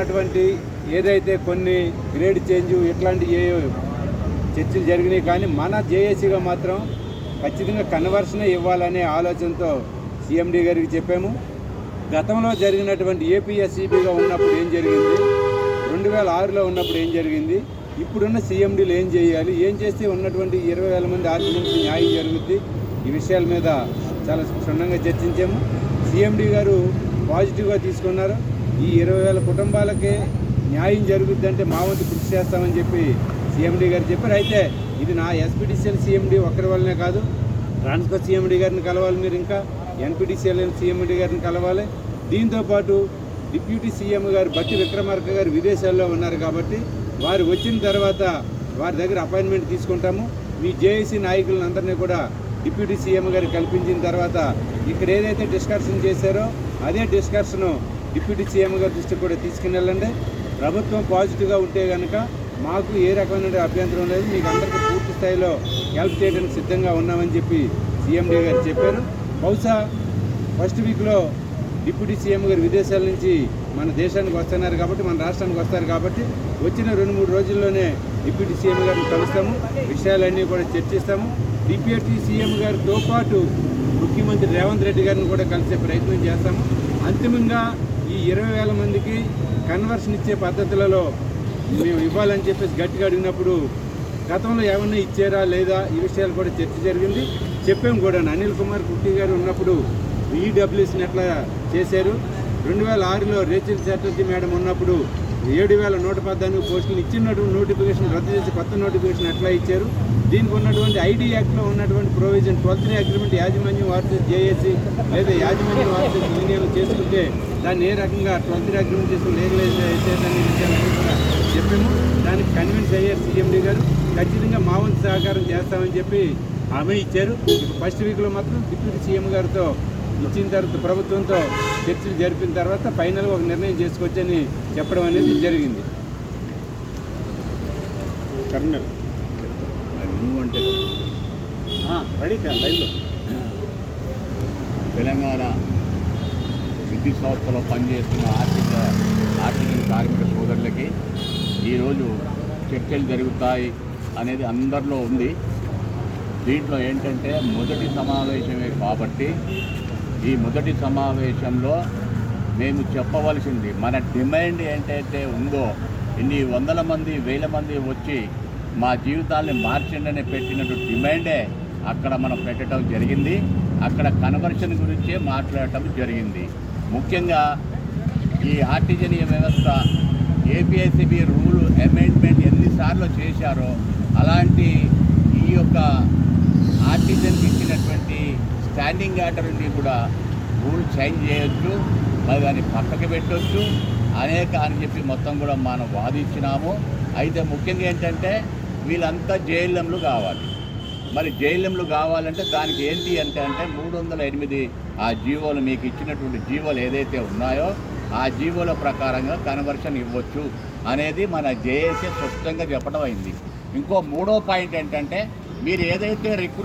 అటువంటి ఏదైతే కొన్ని గ్రేడ్ చేంజ్ ఇట్లాంటి ఏ చర్చలు జరిగినాయి కానీ మన జేఏసీగా మాత్రం ఖచ్చితంగా కన్వర్షనే ఇవ్వాలనే ఆలోచనతో సీఎండీ గారికి చెప్పాము. గతంలో జరిగినటువంటి ఏపీఎస్సీబీగా ఉన్నప్పుడు ఏం జరిగింది? రెండు వేల ఆరులో ఉన్నప్పుడు ఏం జరిగింది? ఇప్పుడున్న సీఎండీలు ఏం చేయాలి? ఏం చేస్తే ఉన్నటువంటి ఇరవై వేల మంది ఆర్టిజన్స్కి న్యాయం జరుగుద్ది? ఈ విషయాల మీద చాలా క్షుణ్ణంగా చర్చించాము. సీఎండీ గారు పాజిటివ్గా తీసుకున్నారు. ఈ ఇరవై వేల కుటుంబాలకే న్యాయం జరుగుద్దంటే మా వంతు కృషి చేస్తామని చెప్పి సీఎండీ గారు చెప్పారు. అయితే ఇది నా ఎస్పీడీసీఎల్ సీఎండీ ఒక్కరి వల్లనే కాదు ట్రాన్స్ఫర్ సీఎండీ గారిని కలవాలి మీరు ఇంకా ఎన్పీటీసీఎల్ సీఎండీ గారిని కలవాలి. దీంతోపాటు డిప్యూటీ సీఎం గారు బట్టి విక్రమార్క గారు విదేశాల్లో ఉన్నారు కాబట్టి వారు వచ్చిన తర్వాత వారి దగ్గర అపాయింట్మెంట్ తీసుకుంటాము. మీ జేఏసీ నాయకులందరినీ కూడా డిప్యూటీ సీఎం గారు కల్పించిన తర్వాత ఇక్కడ ఏదైతే డిస్కషన్ చేశారో అదే డిస్కషను డిప్యూటీ సీఎం గారి దృష్టికి కూడా తీసుకుని వెళ్ళండి ప్రభుత్వం పాజిటివ్గా ఉంటే కనుక మాకు ఏ రకమైన అభ్యంతరం లేదు. మీకు అందరికీ పూర్తి స్థాయిలో హెల్ప్ చేయడానికి సిద్ధంగా ఉన్నామని చెప్పి సీఎండీ గారు చెప్పారు. బహుశా ఫస్ట్ వీక్లో డిప్యూటీ సీఎం గారు విదేశాల నుంచి మన దేశానికి వస్తున్నారు కాబట్టి మన రాష్ట్రానికి వస్తారు కాబట్టి వచ్చిన రెండు మూడు రోజుల్లోనే డిప్యూటీ సీఎం గారిని కలుస్తాము. విషయాలన్నీ కూడా చర్చిస్తాము. డిప్యూటీ సీఎం గారితో పాటు ముఖ్యమంత్రి రేవంత్ రెడ్డి గారిని కూడా కలిసే ప్రయత్నం చేస్తాము. అంతిమంగా ఈ ఇరవై వేల మందికి కన్వర్షన్ ఇచ్చే పద్ధతులలో మేము ఇవ్వాలని చెప్పేసి గట్టిగా అడిగినప్పుడు గతంలో ఏమన్నా ఇచ్చారా లేదా ఈ విషయాలు కూడా చర్చ జరిగింది. చెప్పాము కూడా. అనిల్ కుమార్ కుట్టి గారు ఉన్నప్పుడు ఈడబ్ల్యూసీని ఎట్లా చేశారు? రెండు వేల ఆరులో రేచల్ చాటర్జీ మేడం ఉన్నప్పుడు ఏడు వేల నూట పద్నాలుగు పోస్టులు ఇచ్చినటువంటి నోటిఫికేషన్ రద్దు చేసి కొత్త నోటిఫికేషన్ ఎట్లా ఇచ్చారు? దీనికి ఉన్నటువంటి ఐటీ యాక్ట్లో ఉన్నటువంటి ప్రొవిజన్ ట్వెల్త్ అగ్రిమెంట్ యాజమాన్యం వార్సెస్ జేఏసీ లేదా యాజమాన్యం వార్సెస్ యూనియన్ చేసుకుంటే దాన్ని ఏ రకంగా ట్వెల్త్ అగ్రిమెంట్ చేసుకుని లీగలైజ్ చేసేదాన్ని విషయాలన్నీ కూడా చెప్పాము. దానికి కన్విన్స్ అయ్యారు సీఎండీ గారు. ఖచ్చితంగా మా వంతు సహకారం చేస్తామని చెప్పి హామీ ఇచ్చారు. ఫస్ట్ వీక్లో మాత్రం డిప్యూటీ సీఎం గారితో ఇచ్చిన తర్వాత ప్రభుత్వంతో చర్చలు జరిపిన తర్వాత ఫైనల్గా ఒక నిర్ణయం చేసుకోవచ్చని చెప్పడం అనేది జరిగింది. కర్నల్. అంటే రెడీ లైన్లో. తెలంగాణ విద్యుత్ సంస్థలో పనిచేస్తున్న ఆర్థిక ఆర్థిక కార్మిక సోదరులకి ఈరోజు చర్చలు జరుగుతాయి అనేది అందరిలో ఉంది. దీంట్లో ఏంటంటే మొదటి సమావేశమే కాబట్టి ఈ మొదటి సమావేశంలో మేము చెప్పవలసింది మన డిమాండ్ ఏంటైతే ఉందో ఇన్ని వందల మంది వేల మంది వచ్చి మా జీవితాల్ని మార్చండి పెట్టినట్టు డిమాండే అక్కడ మనం పెట్టడం జరిగింది. అక్కడ కన్వర్షన్ గురించే మాట్లాడటం జరిగింది. ముఖ్యంగా ఈ ఆర్టిజనీయ వ్యవస్థ ఏపీఐసిబి రూల్ అమెండ్మెంట్ ఎన్నిసార్లు చేశారో అలాంటి ఈ యొక్క ఆర్టిజన్కి ఇచ్చినటువంటి స్టాండింగ్ ఆర్డర్ని కూడా రూల్ చేంజ్ చేయొచ్చు మరి దాన్ని పక్కకి పెట్టొచ్చు. అనేక అని చెప్పి మొత్తం కూడా మనం వాదించినాము. అయితే ముఖ్యంగా ఏంటంటే వీళ్ళంతా జైలంలు కావాలి. మరి జైలంలు కావాలంటే దానికి ఏంటి అంటే అంటే మూడు వందల ఎనిమిది ఆ జీవోలు మీకు ఇచ్చినటువంటి జీవోలు ఏదైతే ఉన్నాయో ఆ జీవోల ప్రకారంగా కన్వర్షన్ ఇవ్వచ్చు అనేది మన జేఏసీ స్పష్టంగా చెప్పడం అయింది. ఇంకో మూడో పాయింట్ ఏంటంటే మీరు ఏదైతే రిక్రూట్